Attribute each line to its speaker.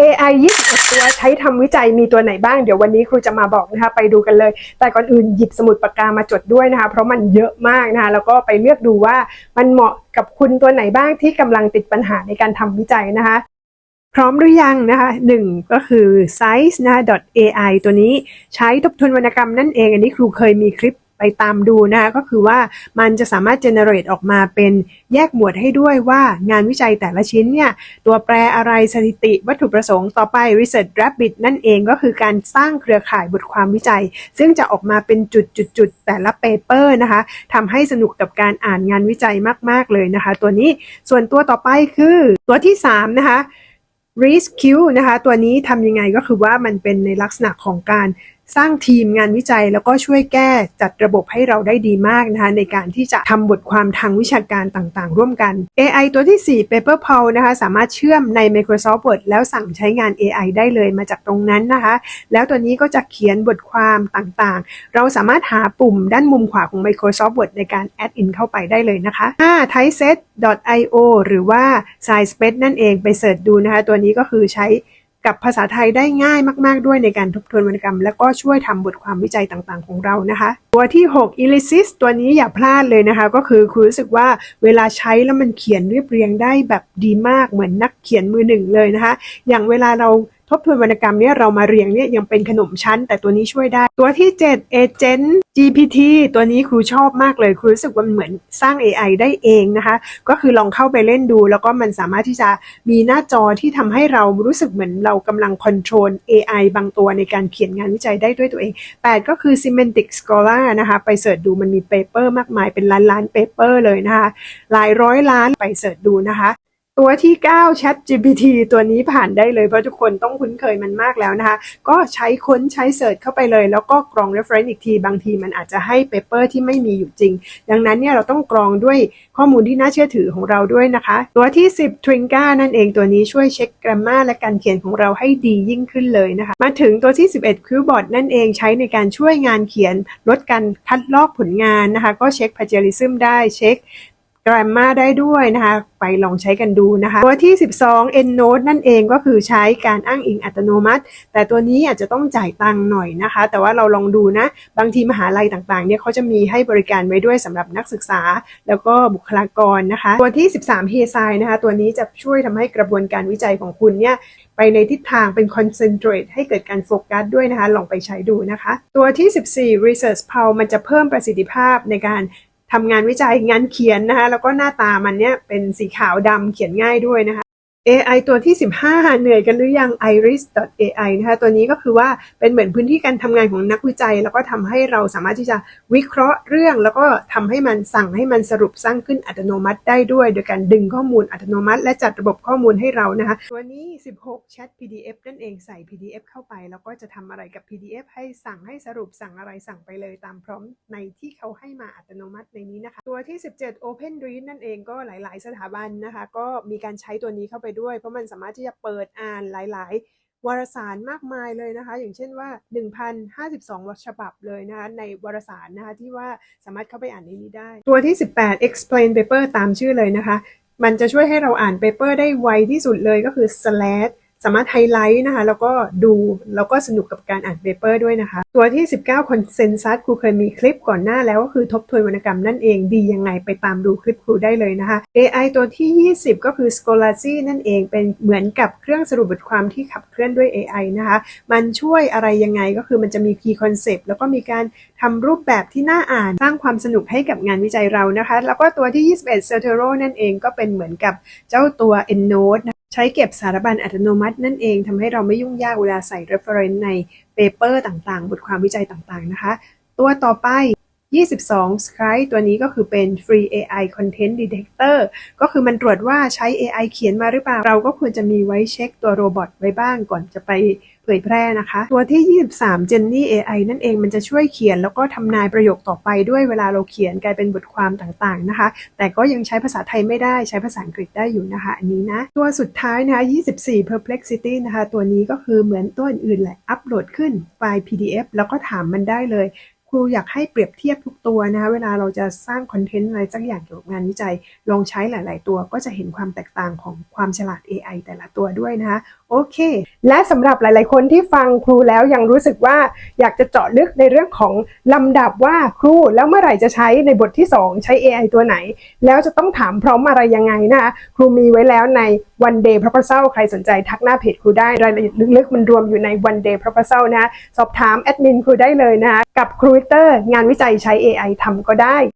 Speaker 1: AI 21 ตัวใช้ทำวิจัยมีตัวไหนบ้าง เดี๋ยววันนี้ครูจะมาบอกนะคะไปดูกันเลย แต่ก่อนอื่นหยิบสมุดปากกามาจดด้วยนะคะ เพราะมันเยอะมากนะคะ แล้วก็ไปเลือกดูว่ามันเหมาะกับคุณตัวไหนบ้างที่กำลังติดปัญหาในการทำวิจัยนะคะ พร้อมหรือยังนะคะหนึ่งก็คือ size นะคะ .ai ตัวนี้ใช้ทบทวนวรรณกรรมนั่นเอง อันนี้ครูเคยมีคลิป ไปตามดูนะคะก็คือว่ามันจะสามารถ generate ออกมาเป็นแยกหมวดให้ด้วยว่างานวิจัยแต่ละชิ้นเนี่ย ตัวแปรอะไรสถิติวัตถุประสงค์ต่อไป Research Rabbit นั่นเองก็คือการสร้างเครือข่ายบทความวิจัย ซึ่งจะออกมาเป็นจุดๆ แต่ละเปเปอร์นะคะทำให้สนุกกับการอ่านงานวิจัยมาก ๆ เลยนะคะ ตัวนี้ส่วนตัวต่อไปคือตัวที่ 3 นะคะ Rescue นะคะ ตัวนี้ทำยังไงก็คือว่ามันเป็นในลักษณะของการ สร้างทีมงานวิจัยแล้วก็ช่วยแก้จัดระบบให้เราได้ดีมากนะคะในการที่จะทำบทความทางวิชาการต่างๆ ร่วมกัน AI ตัวที่ 4 Paper p o l นะคะสามารถเชื่อมใน Microsoft Word แล้วสั่งใช้งาน AI ได้เลยมาจากตรงนั้นนะคะ แล้วตัวนี้ก็จะเขียนบทความต่างๆ เราสามารถหาปุ่มด้านมุมขวาของ Microsoft Word ในการ add in เข้าไปได้เลยนะคะ5 typeset.io หรือว่า SciSpace นั่นเองไปเสิร์ชดูนะคะ ตัวนี้ก็คือใช้ กับภาษาไทยได้ง่ายมาก ๆ ด้วยในการทบทวนวรรณกรรม และก็ช่วยทำบทความวิจัยต่างๆ ของเรานะคะ ตัวที่ 6 Ellipsis ตัวนี้อย่าพลาดเลยนะคะ ก็คือคุณรู้สึกว่าเวลาใช้แล้วมันเขียนเรียบเรียงได้แบบดีมากเหมือนนักเขียนมือหนึ่งเลยนะคะ อย่างเวลาเรา บทวนวรรณกรรมเนี่ยเรามาเรียงเนี่ยยังเป็นขนมชั้น แต่ตัวนี้ช่วยได้ ตัวที่ 7 Agent GPT ตัวนี้ครูชอบมากเลย ครูรู้สึกว่ามันเหมือนสร้าง AI ได้เองนะคะ ก็คือลองเข้าไปเล่นดู แล้วก็มันสามารถที่จะมีหน้าจอที่ทำให้เรารู้สึกเหมือนเรากำลังคอนโทรล AI บางตัวในการเขียนงานวิจัยได้ด้วยตัวเอง 8 ก็คือ Semantic Scholar นะคะไปเสิร์ชดูมันมีเปเปอร์มากมายเป็นล้านล้านเปเปอร์เลยนะคะหลายร้อยล้านไปเสิร์ชดูนะคะ ตัวที่ 9 Chat GPT ตัวนี้ผ่านได้เลยเพราะทุกคนต้องคุ้นเคยมันมากแล้วนะคะ ก็ใช้ค้นใช้เสิร์ชเข้าไปเลย แล้วก็กรอง reference อีกที บางทีมันอาจจะให้เปเปอร์ที่ไม่มีอยู่จริง ดังนั้นเนี่ยเราต้องกรองด้วยข้อมูลที่น่าเชื่อถือของเราด้วยนะคะ ตัวที่ 10 Tringa นั่นเองตัวนี้ช่วยเช็ค grammar และการเขียนของเราให้ดียิ่งขึ้นเลยนะคะ มาถึงตัวที่ 11 Qbot นั่นเองใช้ในการช่วยงานเขียนลดการคัดลอกผลงานนะคะ ก็เช็ค plagiarism ได้เช็ค grammar ได้ด้วยนะคะ ไปลองใช้กันดูนะคะ ตัวที่ 12 EndNote นั่นเองก็คือใช้การอ้างอิงอัตโนมัติ แต่ตัวนี้อาจจะต้องจ่ายตังค์หน่อยนะคะ แต่ว่าเราลองดูนะ บางทีมหาลัยต่างๆเนี่ยเขาจะมีให้บริการไว้ด้วยสำหรับนักศึกษา แล้วก็บุคลากรนะคะ ตัวที่ 13 h e s i นะคะ ตัวนี้จะช่วยทำให้กระบวนการวิจัยของคุณเนี่ยไปในทิศทางเป็น concentrate ให้เกิดการโฟกัสด้วยนะคะ ลองไปใช้ดูนะคะ ตัวที่ 14 research p o w มันจะเพิ่มประสิทธิภาพในการ ทำงานวิจัยงานเขียนนะคะแล้วก็หน้าตามันเนี่ยเป็นสีขาวดำเขียนง่ายด้วยนะคะ AI ตัวที่ 15 เหนื่อยกันหรือยัง iris.ai นะคะตัวนี้ก็คือว่าเป็นเหมือนพื้นที่การทำงานของนักวิจัย แล้วก็ทำให้เราสามารถที่จะวิเคราะห์เรื่อง แล้วก็ทำให้มันสั่งให้มันสรุปสร้างขึ้นอัตโนมัติได้ด้วย โดยการดึงข้อมูลอัตโนมัติ และจัดระบบข้อมูลให้เรานะคะตัวนี้ 16 Chat PDF นั่นเองใส่ PDF เข้าไป แล้วก็จะทำอะไรกับ PDF ให้สั่งให้สรุปสั่งอะไรสั่งไปเลยตามพร้อมในที่เขาให้มาอัตโนมัติในนี้นะคะตัวที่ 17 Open Read นั่นเองก็หลาย ๆ สถาบันนะคะก็มีการใช้ตัวนี้เข้าไปด้วย เพราะมันสามารถที่จะเปิดอ่านหลาย ๆ วารสารมากมายเลยนะคะ อย่างเช่นว่า 1,052ฉบับเลยนะคะในวารสารนะคะที่ว่าสามารถเข้าไปอ่านในนี้ได้ ตัวที่ 18 explain paper ตามชื่อเลยนะคะ มันจะช่วยให้เราอ่านเปเปอร์ได้ไวที่สุดเลยก็คือ slash สามารถไฮไลท์นะคะ แล้วก็ดูแล้วก็สนุกกับการอ่านเปเปอร์ด้วยนะคะ ตัวที่ 19 Consensus ครูเคยมีคลิปก่อนหน้าแล้วก็คือทบทวนวรรณกรรมนั่นเองดียังไงไปตามดูคลิปครูได้เลยนะคะ AI ตัวที่ 20 ก็คือ Scholasy นั่นเองเป็นเหมือนกับเครื่องสรุปบทความที่ขับเคลื่อนด้วย AI นะคะ มันช่วยอะไรยังไงก็คือมันจะมี key concept แล้วก็มีการทำรูปแบบที่น่าอ่านสร้างความสนุกให้กับงานวิจัยเรานะคะ แล้วก็ตัวที่ 21 Zotero นั่นเองก็เป็นเหมือนกับเจ้าตัว EndNote ใช้เก็บสารบัญอัตโนมัตินั่นเองทำให้เราไม่ยุ่งยากเวลาใส่ reference ใน paper ต่างๆ บทความวิจัยต่างๆ นะคะ ตัวต่อไป 22 Scribe ตัวนี้ก็คือเป็น Free AI Content Detector ก็คือมันตรวจว่าใช้ AI เขียนมาหรือเปล่า เราก็ควรจะมีไว้เช็คตัวโรบอทไว้บ้างก่อนจะไปเผยแพร่นะคะ ตัวที่ 23 Jenny AI นั่นเองมันจะช่วยเขียนแล้วก็ทำนายประโยคต่อไปด้วยเวลาเราเขียนกลายเป็นบทความต่างๆนะคะ แต่ก็ยังใช้ภาษาไทยไม่ได้ใช้ภาษาอังกฤษได้อยู่นะคะ อันนี้นะ ตัวสุดท้ายนะคะ 24 Perplexity นะคะ ตัวนี้ก็คือเหมือนตัวอื่นๆแหละอัปโหลดขึ้นไฟล์ PDF แล้วก็ถามมันได้เลย รูอยากให้เปรียบเทียบทุกตัวนะคะเวลาเราจะสร้างคอนเทนต์อะไรสักอย่างเกี่ยวกับงานวิจัย ลองใช้หลาย ๆ ตัวก็จะเห็นความแตกต่างของความฉลาด AI แต่ละตัวด้วยนะคะโอเค และสำหรับหลาย ๆ คนที่ฟังครูแล้วยังรู้สึกว่าอยากจะเจาะลึกในเรื่องของลำดับว่าครูแล้วเมื่อไหร่จะใช้ในบทที่ 2 ใช้ AI ตัวไหน แล้วจะต้องถามพร้อมอะไรยังไงนะคะครูมีไว้แล้วในวันเดย์พระพระเศร้าใครสนใจทักหน้าเพจครูได้รายละเอียดลึกๆ มันรวมอยู่ในวันเดย์พระพระเศร้านะสอบถามแอดมินครูได้เลยนะคะกับครูวิเตอร์งานวิจัยใช้ AI ทำก็ได้